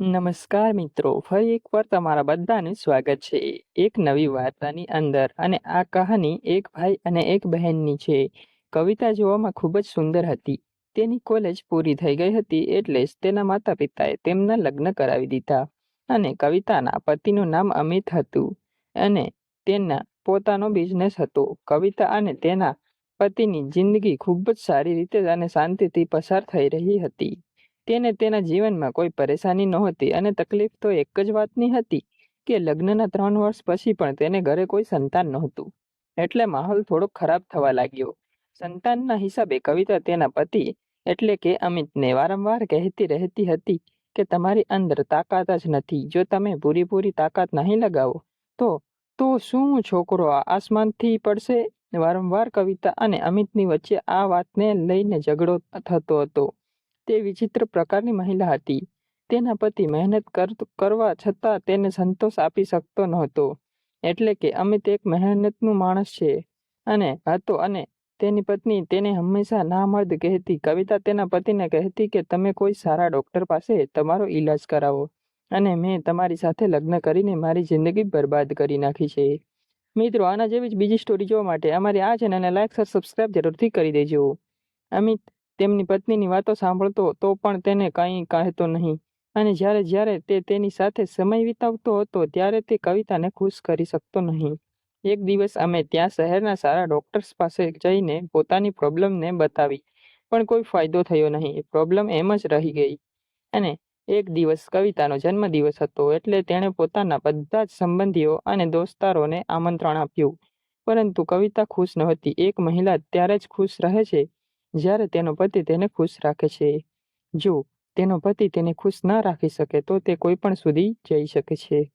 નમસ્કાર મિત્રો, ફરી એકવાર તમારા બધાનું સ્વાગત છે. એક નવી વાર્તાની અંદર અને આ કહાની એક ભાઈ અને એક બહેનની છે. કવિતા જોવામાં ખૂબ જ સુંદર હતી. તેની કોલેજ પૂરી થઈ ગઈ હતી એટલે જ તેના માતા પિતાએ તેમના લગ્ન કરાવી દીધા અને કવિતાના પતિનું નામ અમિત હતું અને તેના પોતાનો બિઝનેસ હતો. કવિતા અને તેના પતિની જિંદગી ખૂબ જ સારી રીતે અને શાંતિથી પસાર થઈ રહી હતી. તેને તેના જીવનમાં કોઈ પરેશાની નહોતી અને તકલીફ તો એક જ વાતની હતી કે લગ્નના ત્રણ વર્ષ પછી પણ તેને ઘરે કોઈ સંતાન નહોતું. એટલે માહોલ થોડો ખરાબ થવા લાગ્યો. સંતાનના હિસાબે કવિતા તેના પતિ એટલે કે અમિતને વારંવાર કહેતી રહેતી હતી કે તમારી અંદર તાકાત જ નથી. જો તમે પૂરીપૂરી તાકાત નહીં લગાવો, તો તો શું છોકરો આસમાનથી પડશે? વારંવાર કવિતા અને અમિતની વચ્ચે આ વાતને લઈને ઝઘડો થતો હતો. તે વિચિત્ર પ્રકારની મહિલા હતી. તેના પતિ મહેનત કરવા છતાં તેને સંતોષ આપી શકતો નહોતો. એટલે કે અમિત એક મહેનતનું માણસ છે અને હતો અને તેની પત્ની તેને હંમેશા ના કહેતી. કવિતા તેના પતિને કહેતી કે, તમે કોઈ સારા ડૉક્ટર પાસે તમારો ઈલાજ કરાવો. અને મેં તમારી સાથે લગ્ન કરીને મારી જિંદગી બરબાદ કરી નાખી છે. મિત્રો, આના જેવી જ બીજી સ્ટોરી જોવા માટે અમારી આ ચેનલને લાઇક સર સબસ્ક્રાઈબ જરૂરથી કરી દેજો. અમિત તેમની પત્નીની વાતો સાંભળતો તો પણ તેને કંઈ કહેતો નહીં. અને જ્યારે જ્યારે તે તેની સાથે સમય વિતાવતો હતો ત્યારે તે કવિતાને ખુશ કરી શકતો નહીં. એક દિવસ અમે ત્યાં શહેરના સારા ડોક્ટર્સ પાસે જઈને પોતાની પ્રોબ્લેમને બતાવી, પણ કોઈ ફાયદો થયો નહીં. પ્રોબ્લેમ એમ જ રહી ગઈ. અને એક દિવસ કવિતાનો જન્મદિવસ હતો એટલે તેણે પોતાના બધા જ સંબંધીઓ અને દોસ્તારોને આમંત્રણ આપ્યું. પરંતુ કવિતા ખુશ નહોતી એક મહિલા ત્યારે જ ખુશ રહે છે જ્યારે તેનો પતિ તેને ખુશ રાખે છે. જો તેનો પતિ તેને ખુશ ન રાખી શકે, તો તે કોઈ પણ સુધી જઈ શકે છે.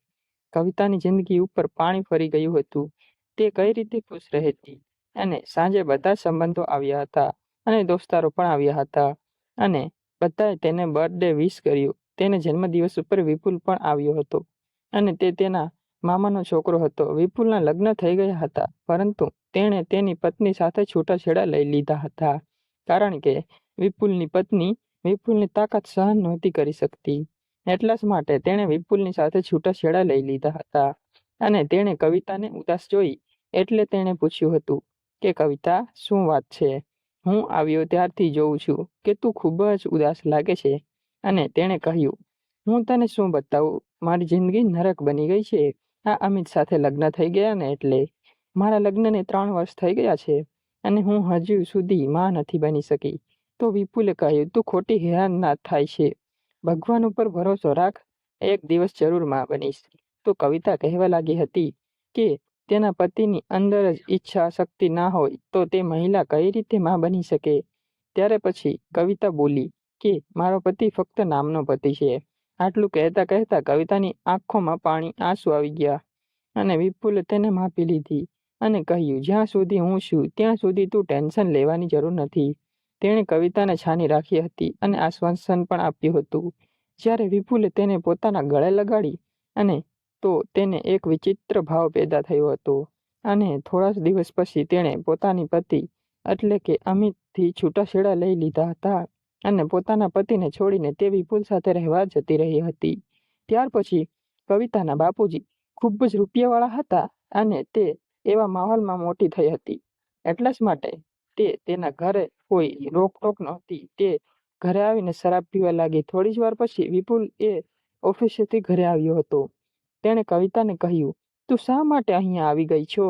કવિતાની જિંદગી ઉપર પાણી ફરી ગયું હતું. તે કઈ રીતે ખુશ રહેતી? અને સાંજે બધા સંબંધો આવ્યા હતા અને દોસ્તારો પણ આવ્યા હતા. અને બધાએ તેને બર્થડે વિશ કર્યું. તેને જન્મદિવસ ઉપર વિપુલ પણ આવ્યો હતો. અને તે તેના મામાનો છોકરો હતો. વિપુલના લગ્ન થઈ ગયા હતા. પરંતુ તેણે તેની પત્ની સાથે છૂટાછેડા લઈ લીધા હતા. કારણ કે વિપુલની પત્ની વિપુલની તાકાત સહન નહોતી કરી શકતી. એટલા જ માટે તેણે વિપુલની સાથે છૂટાછેડા લઈ લીધા હતા અને તેણે કવિતાને ઉદાસ જોઈ એટલે તેણે પૂછ્યું હતું કે, કવિતા, શું વાત છે? હું આવ્યો ત્યારથી જોઉં છું કે તું ખૂબ જ ઉદાસ લાગે છે. અને તેણે કહ્યું, હું તને શું બતાવું? મારી જિંદગી નરક બની ગઈ છે. આ અમિત સાથે લગ્ન થઈ ગયા ને એટલે. મારા લગ્નને ત્રણ વર્ષ થઈ ગયા છે. અને હું હજુ સુધી માં નથી બની શકી. તો વિપુલે કહ્યું, તું ખોટી હેરાન ના થાય છે. ભગવાન ઉપર ભરોસો રાખ. એક દિવસ જરૂરમાં બનીશ. તો કવિતા કહેવા લાગી હતી કે તેના પતિની અંદર જ ઈચ્છા શક્તિ ના હોય તો તે મહિલા કઈ રીતે માં બની શકે? ત્યારે પછી કવિતા બોલી કે, મારો પતિ ફક્ત નામનો પતિ છે. આટલું કહેતા કહેતા કવિતાની આંખોમાં પાણી આંસુ આવી ગયા અને વિપુલે તેને માપી લીધી. અને કહ્યું, જ્યાં સુધી હું છું, ત્યાં સુધી તું ટેન્શન લેવાની જરૂર નથી. તેણે કવિતાને છાની રાખી હતી અને આશ્વાસન પણ આપ્યું હતું. જ્યારે વિપુલે તેને પોતાના ગળે લગાડી અને તો તેને એક વિચિત્ર ભાવ પેદા થયો હતો. અને થોડા જ દિવસ પછી તેણે પોતાની પતિ, એટલે કે અમિતથી છૂટાછેડા લઈ લીધા હતા અને પોતાના પતિને છોડીને તે વિપુલ સાથે રહેવા જતી રહી હતી. ત્યાર પછી કવિતાના બાપુજી ખૂબ જ રૂપિયાવાળા હતા અને તે એવા માહોલમાં મોટી થઈ હતી. એટલા જ માટે તે તેના ઘરે કોઈ રોકટોક નહોતી. તે ઘરે આવીને શરાબ પીવા લાગી. થોડી જ વાર પછી વિપુલ એ ઓફિસેથી ઘરે આવ્યો હતો. તેણે કવિતાને કહ્યું, તું શા માટે અહીંયા આવી ગઈ છો?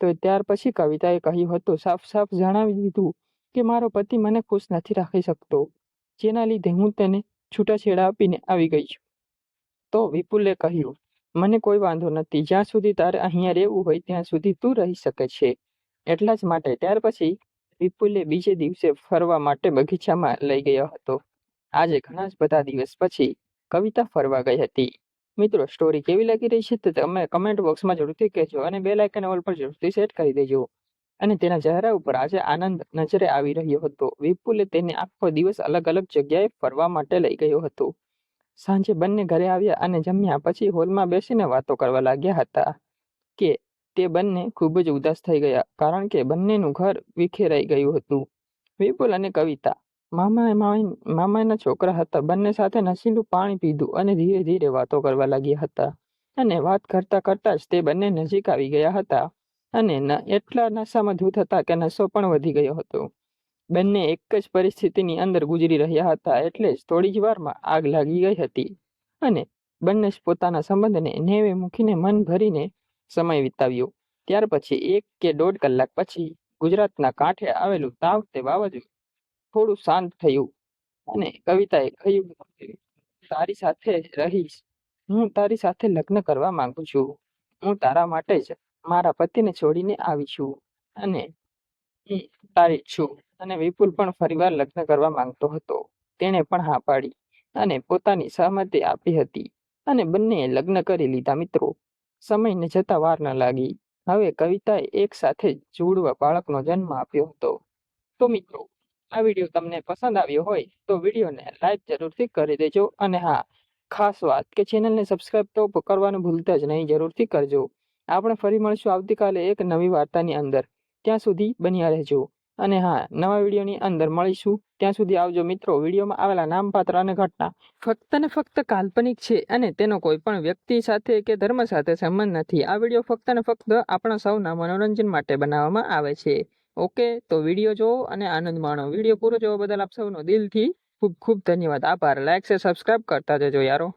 તો ત્યાર પછી કવિતાએ કહ્યું હતું, સાફ સાફ જણાવી દીધું કે મારો પતિ મને ખુશ નથી રાખી શકતો, જેના લીધે હું તેને છૂટાછેડા આપીને આવી ગઈ છું. તો વિપુલે કહ્યું મને કોઈ વાંધો નથી. જ્યાં સુધી તારે અહીંયા રહેવું હોય, ત્યાં સુધી તું રહી શકે છે. એટલા જ માટે. ત્યાર પછી વિપુલે બીજે દિવસે ફરવા માટે બગીચામાં લઈ ગયો હતો. આજે ઘણા જ બધા દિવસ પછી કવિતા ફરવા ગઈ હતી. મિત્રો, સ્ટોરી કેવી લાગી રહી છે તો તમે કમેન્ટ બોક્સમાં જરૂરથી કહેજો અને બે લાઇકન ઓલ પર જરૂરથી સેટ કરી દેજો. અને તેના ચહેરા ઉપર આજે આનંદ નજરે આવી રહ્યો હતો. વિપુલે તેને આખો દિવસ અલગ અલગ જગ્યાએ ફરવા માટે લઈ ગયો હતો. સાંજે બંને ઘરે આવ્યા અને જમ્યા. પછી હોલમાં બેસીને વાતો કરવા લાગ્યા હતા કે તે બંને ખૂબ જ ઉદાસ થઈ ગયા, કારણ કે બંનેનું ઘર વિખેરાઈ ગયું હતું. વિપુલ અને કવિતા. મામા મામી મામાના છોકરા હતા. બંને સાથે નશીલું પાણી પીધું અને ધીરે ધીરે વાતો કરવા લાગ્યા હતા. અને વાત કરતા કરતા જ તે બંને નજીક આવી ગયા હતા. અને એટલા નશામાં ધૂત હતા કે નશો પણ વધી ગયો હતો. બંને એક જ પરિસ્થિતિની અંદર ગુજરી રહ્યા હતા એટલે જ થોડી જ વારમાં આગ લાગી ગઈ હતી અને બંને જ પોતાના સંબંધને નેવે મૂકીને મન ભરીને સમય વિતાવ્યો. ત્યાર પછી એક કે દોઢ કલાક પછી ગુજરાતના કાંઠે આવેલું તાવ તે વાવાઝોડું થોડું શાંત થયું અને કવિતાએ કહ્યું તારી સાથે રહીશ. હું તારી સાથે લગ્ન કરવા માંગુ છું. હું તારા માટે જ મારા પતિને છોડીને આવી છું અને તારી છું. અને વિપુલ પણ ફરીવાર લગ્ન કરવા માંગતો હતો. તેણે પણ હા પાડી અને પોતાની સહમતિ આપી હતી અને બંનેએ લગ્ન કરી લીધા મિત્રો. સમયને જતા વાર ન લાગી. હવે કવિતાએ એક સાથે જોડવા બાળકનો જન્મ આપ્યો હતો. તો મિત્રો, આ વીડિયો તમને પસંદ આવ્યો હોય તો વિડીયોને લાઈક જરૂરથી કરી દેજો અને હા, ખાસ વાત કે ચેનલને સબસ્ક્રાઇબ તો કરવાનું ભૂલતા જ નહીં, જરૂરથી કરજો. આપણે ફરી મળશું આવતીકાલે એક નવી વાર્તાની અંદર. ત્યાં સુધી બન્યા રહેજો. અને હા, નવા વિડીયોની અંદર મળીશું. ત્યાં સુધી આવજો મિત્રો. વિડીયોમાં આવેલા નામપાત્ર અને ઘટના ફક્ત ને ફક્ત કાલ્પનિક છે અને તેનો કોઈ પણ વ્યક્તિ સાથે કે ધર્મ સાથે સંબંધ નથી. આ વીડિયો ફક્ત ને ફક્ત આપણા સૌના મનોરંજન માટે બનાવવામાં આવે છે. ઓકે, તો વીડિયો જોવો અને આનંદ માણો. વીડિયો પૂરો જોવા બદલ આપ સૌનો દિલથી ખૂબ ખૂબ ધન્યવાદ. આભાર. લાઈક છે સબસ્ક્રાઇબ કરતા જજો યારો.